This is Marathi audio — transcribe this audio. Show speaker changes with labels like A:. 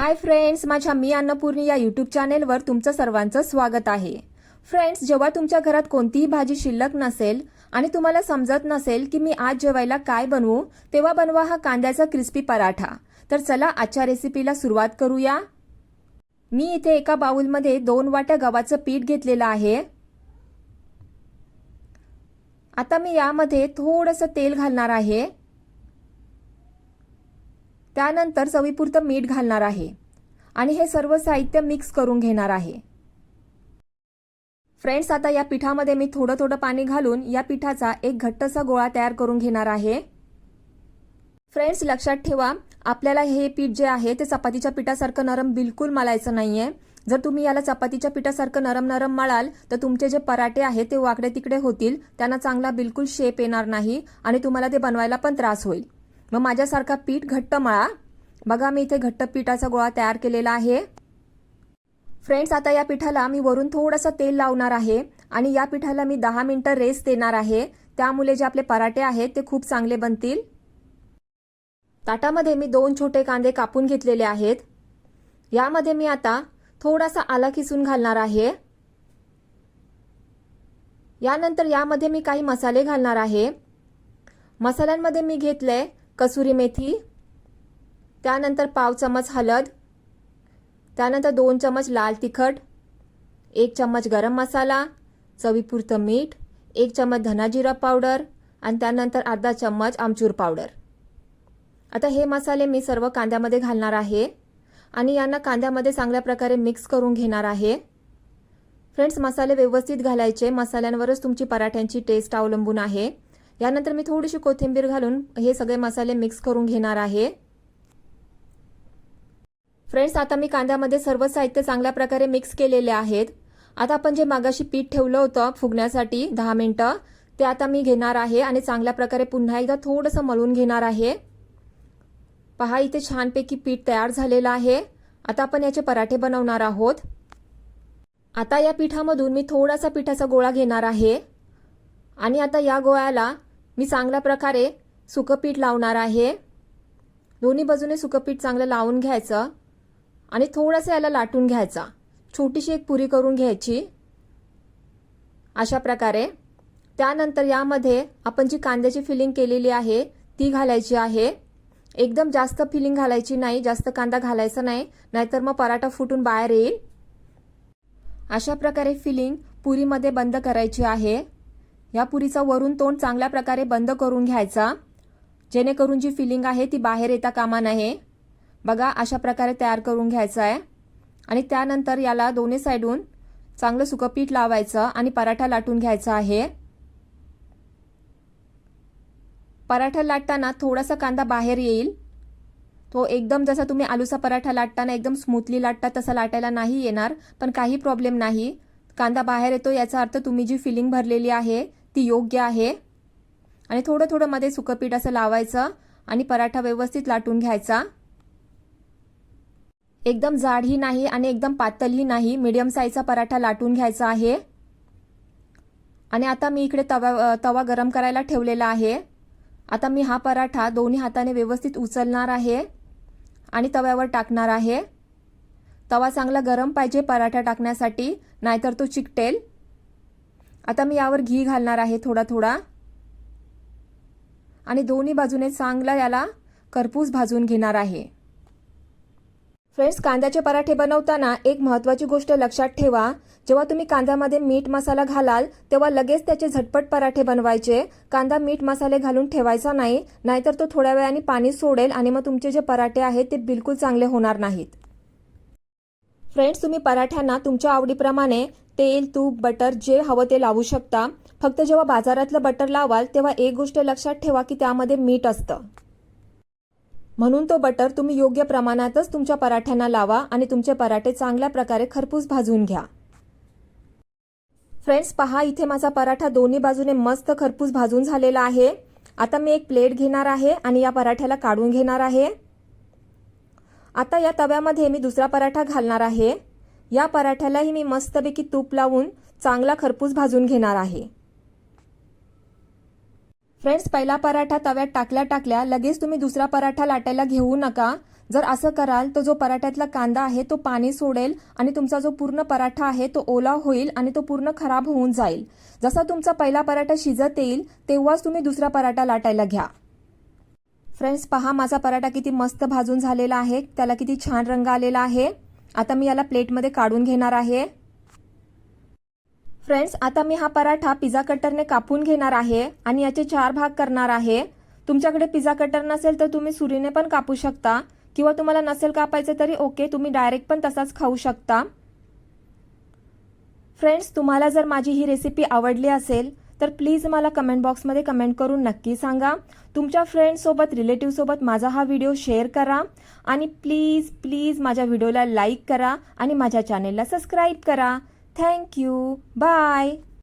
A: हाय फ्रेंड्स माझ्या मी अन्नपूर्णी या यूट्यूब चॅनेलवर तुमचं सर्वांचं स्वागत आहे. फ्रेंड्स जेव्हा तुमच्या घरात कोणतीही भाजी शिल्लक नसेल आणि तुम्हाला समजत नसेल की मी आज जेवायला काय बनवू तेव्हा बनवा हा कांद्याचा क्रिस्पी पराठा. तर चला आजच्या रेसिपीला सुरुवात करूया. मी इथे एका बाउलमध्ये दोन वाट्या गव्हाचं पीठ घेतलेलं आहे. आता मी यामध्ये थोडंसं तेल घालणार आहे. त्यानंतर चवीपुरतं मीठ घालणार आहे. आणि हे सर्व साहित्य मिक्स करून घेणार आहे. फ्रेंड्स आता या पिठामध्ये मी थोडं थोडं पाणी घालून या पिठाचा एक घट्टसा गोळा तयार करून घेणार आहे. फ्रेंड्स लक्षात ठेवा आपल्याला हे पीठ जे आहे ते चपातीच्या पिठासारखं नरम बिलकुल मळायचं नाहीये. जर तुम्ही याला चपातीच्या पिठासारखं नरम नरम मळाल तर तुमचे जे पराठे आहेत ते वाकडे तिकडे होतील त्यांना चांगला बिलकुल शेप येणार नाही आणि तुम्हाला ते बनवायला पण त्रास होईल. मग माझ्यासारखा पीठ घट्ट मळा. बघा मी इथे घट्ट पिठाचा गोळा तयार केलेला आहे. फ्रेंड्स आता या पिठाला मी वरून थोडंसं तेल लावणार आहे आणि या पिठाला मी दहा मिनटं रेस्ट देणार आहे. त्यामुळे जे आपले पराठे आहेत ते खूप चांगले बनतील. ताटामध्ये मी दोन छोटे कांदे कापून घेतलेले आहेत. यामध्ये मी आता थोडासा आला किसून घालणार आहे. यानंतर यामध्ये मी काही मसाले घालणार आहे. मसाल्यांमध्ये मी घेतले कसुरी मेथी त्यानंतर पाव चमच हळद त्यानंतर दोन चमच लाल तिखट एक चम्मच गरम मसाला चवीपुरतं मीठ एक चम्मच धनाजिरा पावडर आणि त्यानंतर अर्धा चम्मच आमचूर पावडर. आता हे मसाले मी सर्व कांद्यामध्ये घालणार आहे आणि यांना कांद्यामध्ये चांगल्या प्रकारे मिक्स करून घेणार आहे. फ्रेंड्स मसाले व्यवस्थित घालायचे. मसाल्यांवरच तुमची पराठ्यांची टेस्ट अवलंबून आहे. यानंतर मी थोडीशी कोथिंबीर घालून हे सगळे मसाले मिक्स करून घेणार आहे. फ्रेंड्स आता मी कांद्यामध्ये सर्व साहित्य चांगल्या प्रकारे मिक्स केलेले आहेत. आता आपण जे मागाशी पीठ ठेवलं होतं फुगण्यासाठी दहा मिनटं ते आता मी घेणार आहे आणि चांगल्या प्रकारे पुन्हा एकदा थोडंसं मळून घेणार आहे. पहा इथे छानपैकी पीठ तयार झालेलं आहे. आता आपण याचे पराठे बनवणार आहोत. आता या पिठामधून मी थोडासा पिठाचा गोळा घेणार आहे. आणि आता या गोळ्याला मी चांगल्या प्रकारे सुकंपीठ लावणार आहे. दोन्ही बाजूने सुकपीठ चांगलं लावून घ्यायचं आणि थोडंसं याला लाटून घ्यायचा. छोटीशी एक पुरी करून घ्यायची. अशा प्रकारे. त्यानंतर यामध्ये आपण जी कांद्याची फिलिंग केलेली आहे ती घालायची आहे. एकदम जास्त फिलिंग घालायची नाही जास्त कांदा घालायचा नाही नाहीतर मग पराठा फुटून बाहेर येईल. अशा प्रकारे फिलिंग पुरीमध्ये बंद करायची आहे. या पुरीचा वरून तोंड चांगल्या प्रकारे बंद करून घ्यायचा. जेणेकरून जी फिलिंग आहे ती बाहेर येता कामा नये. बघा अशा प्रकारे तयार करून घ्यायचा आहे आणि त्यानंतर याला दोन्ही साईडून चांगलं सुकपीठ लावायचं आणि पराठा लाटून घ्यायचा आहे. पराठा लाटताना थोडासा कांदा बाहेर येईल. तो एकदम जसा तुम्ही आलूचा पराठा लाटताना एकदम स्मूथली लाटता तसा लाटायला नाही येणार पण काही प्रॉब्लेम नाही. कांदा बाहेर येतो याचा अर्थ तुम्ही जी फिलिंग भरलेली आहे ती योग्य आहे. आणि थोडं थोडं मध्ये सुकंपीठ असं लावायचं आणि पराठा व्यवस्थित लाटून घ्यायचा. एकदम जाडही नाही आणि एकदम पातळही नाही. मीडियम साईजचा पराठा लाटून घ्यायचा आहे. आणि आता मी इकडे तवा तवा गरम करायला ठेवलेला आहे. आता मी हा पराठा दोन्ही हाताने व्यवस्थित उचलणार आहे आणि तव्यावर टाकणार आहे. तवा चांगला गरम पाहिजे पराठा टाकण्यासाठी नाहीतर तो चिकटेल. आता मी यावर घी घालणार आहे थोडा थोडा. आणि दोन्ही बाजूने चांगला याला करपूस भाजून घेणार आहे. फ्रेंड्स कांद्याचे पराठे बनवताना एक महत्त्वाची गोष्ट लक्षात ठेवा. जेव्हा तुम्ही कांद्यामध्ये मीठ मसाला घालाल तेव्हा लगेच त्याचे झटपट पराठे बनवायचे. कांदा मीठ मसाले घालून ठेवायचा नाही नाहीतर तो थोड्या वेळाने पाणी सोडेल आणि मग तुमचे जे पराठे आहेत ते बिलकुल चांगले होणार नाहीत. फ्रेंड्स तुम्ही पराठ्यांना तुमच्या आवडीप्रमाणे तेल तूप बटर जे हवं ते लावू शकता. फक्त जेव्हा बाजारातलं बटर लावाल तेव्हा एक गोष्ट लक्षात ठेवा की त्यामध्ये मीठ असतं. म्हणून तो बटर तुम्ही योग्य प्रमाणातच तुमच्या पराठ्यांना लावा आणि तुमचे पराठे चांगल्या प्रकारे खरपूस भाजून घ्या. फ्रेंड्स पहा इथे माझा पराठा दोन्ही बाजूने मस्त खरपूस भाजून झालेला आहे. आता मी एक प्लेट घेणार आहे आणि या पराठ्याला काढून घेणार आहे. आता या तव्यामध्ये मी दुसरा पराठा घालणार आहे. या पराठ्यालाही मी मस्तपैकी तूप लावून चांगला खरपूस भाजून घेणार आहे. फ्रेंड्स पहिला पराठा तव्यात टाकल्या टाकल्या लगेच तुम्ही दुसरा पराठा लाटायला घेऊ नका. जर असं कराल तर जो पराठ्यातला कांदा आहे तो पाणी सोडेल आणि तुमचा जो पूर्ण पराठा आहे तो ओला होईल आणि तो पूर्ण खराब होऊन जाईल. जसा तुमचा पहिला पराठा शिजत येईल तेव्हाच तुम्ही दुसरा पराठा लाटायला घ्या. फ्रेंड्स पहा माझा पराठा किती मस्त भाजून झालेला आहे. त्याला किती छान रंग आलेला आहे. आता मी याला प्लेटमध्ये काढून घेणार आहे. फ्रेंड्स आता मी हा पराठा पिझ्झा कटरने कापून घेणार आहे आणि याचे चार भाग करणार आहे. तुमच्याकडे पिझ्झा कटर नसेल तर तुम्ही सुरीने पण कापू शकता. किंवा तुम्हाला नसेल कापायचं तरी ओके तुम्ही डायरेक्ट पण तसाच खाऊ शकता. फ्रेंड्स तुम्हाला जर माझी ही रेसिपी आवडली असेल तर प्लीज मला कमेंट बॉक्समध्ये कमेंट करून नक्की सांगा. तुमच्या फ्रेंडसोबत रिलेटिव्हसोबत माझा हा व्हिडिओ शेअर करा आणि प्लीज प्लीज माझ्या व्हिडिओला लाईक करा आणि माझ्या चॅनेलला सबस्क्राईब करा. Thank you bye